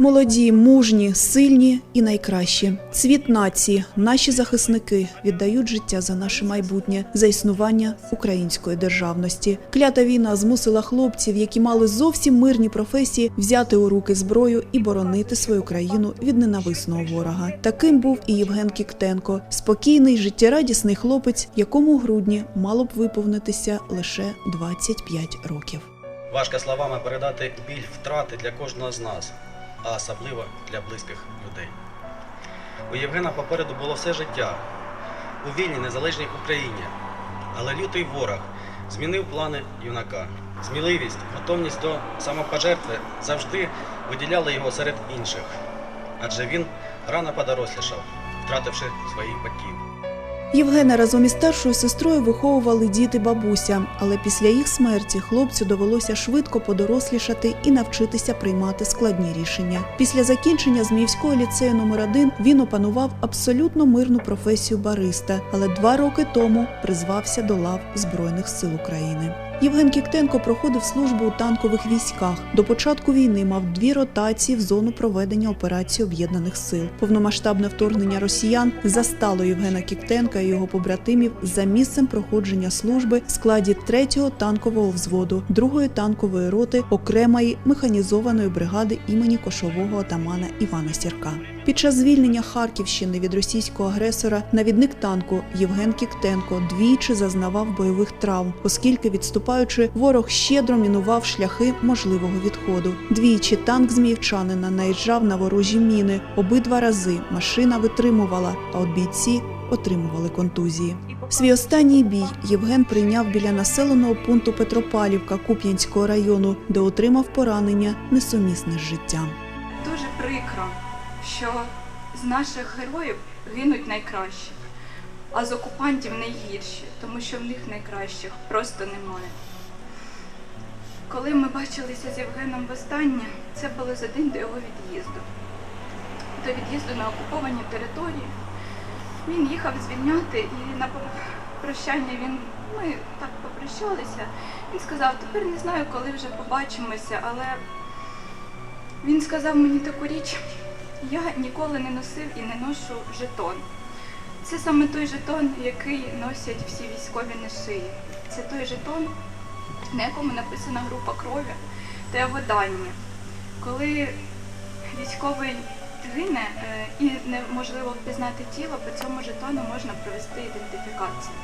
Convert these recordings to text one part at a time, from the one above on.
Молоді, мужні, сильні і найкращі. Цвіт нації, наші захисники віддають життя за наше майбутнє, за існування української державності. Клята війна змусила хлопців, які мали зовсім мирні професії, взяти у руки зброю і боронити свою країну від ненависного ворога. Таким був і Євген Кіктенко, спокійний, життєрадісний хлопець, якому у грудні мало б виповнитися лише 25 років. Важко словами передати біль втрати для кожного з нас, а особливо для близьких людей. У Євгена попереду було все життя у вільній незалежній Україні, але лютий ворог змінив плани юнака. Сміливість, готовність до самопожертви завжди виділяли його серед інших, адже він рано подорослішав, втративши своїх батьків. Євгена разом із старшою сестрою виховували діти бабуся, але після їх смерті хлопцю довелося швидко подорослішати і навчитися приймати складні рішення. Після закінчення Зміївського ліцею номер 1 він опанував абсолютно мирну професію бариста, але два роки тому призвався до лав Збройних сил України. Євген Кіктенко проходив службу у танкових військах. До початку війни мав дві ротації в зону проведення операції об'єднаних сил. Повномасштабне вторгнення росіян застало Євгена Кіктенка і його побратимів за місцем проходження служби в складі 3-го танкового взводу, 2-ї танкової роти окремої механізованої бригади імені кошового отамана Івана Сірка. Під час звільнення Харківщини від російського агресора навідник танку Євген Кіктенко двічі зазнавав бойових травм, оскільки відступаючи, ворог щедро мінував шляхи можливого відходу. Двічі танк зміївчанина наїжджав на ворожі міни. Обидва рази машина витримувала, а от бійці отримували контузії. Свій останній бій Євген прийняв біля населеного пункту Петропавлівка Куп'янського району, де отримав поранення несумісне з життям. Дуже прикро, що з наших героїв гинуть найкращі, а з окупантів найгірші, тому що в них найкращих просто немає. Коли ми бачилися з Євгеном востаннє, це було за день до його від'їзду. До від'їзду на окуповані території. Він їхав звільняти і на прощання він, ми так попрощалися. Він сказав, тепер не знаю, коли вже побачимося, але він сказав мені таку річ, я ніколи не носив і не ношу жетон. Це саме той жетон, який носять всі військові на шиї. Це той жетон, на якому написана група крові та дані. Коли військовий гине е, і неможливо впізнати тіло, по цьому жетону можна провести ідентифікацію.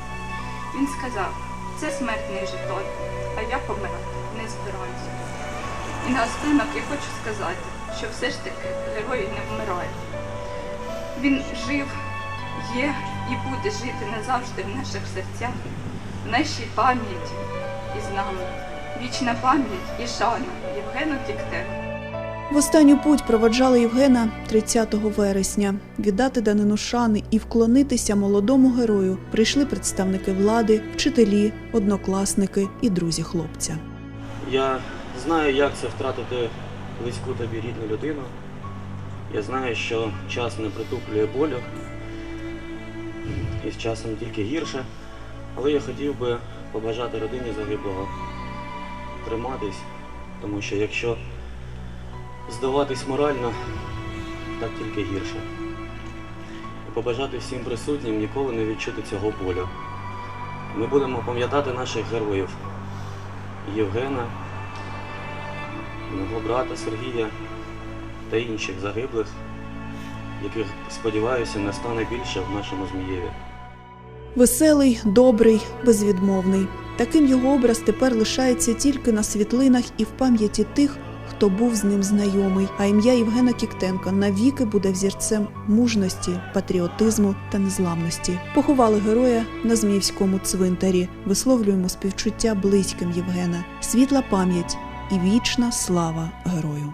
Він сказав, це смертний жетон, а я помирати не збираюся. І наостанок я хочу сказати, що все ж таки герої не вмирають. Він жив, є і буде жити назавжди в наших серцях, в нашій пам'яті і з нами. Вічна пам'ять і шана Євгену Кіктену. В останню путь проводжали Євгена 30 вересня. Віддати данину шани і вклонитися молодому герою прийшли представники влади, вчителі, однокласники і друзі хлопця. Я знаю, як це втратити близьку тобі рідну людину. Я знаю, що час не притуплює болю, і з часом тільки гірше. Але я хотів би побажати родині загиблого триматись, тому що якщо здаватись морально, так тільки гірше. І побажати всім присутнім ніколи не відчути цього болю. Ми будемо пам'ятати наших героїв Євгена, мого брата Сергія та інших загиблих, яких, сподіваюся, не стане більше в нашому Змієві. Веселий, добрий, безвідмовний. Таким його образ тепер лишається тільки на світлинах і в пам'яті тих, хто був з ним знайомий. А ім'я Євгена Кіктенка навіки буде взірцем мужності, патріотизму та незламності. Поховали героя на Зміївському цвинтарі. Висловлюємо співчуття близьким Євгена, світла пам'ять і вічна слава герою.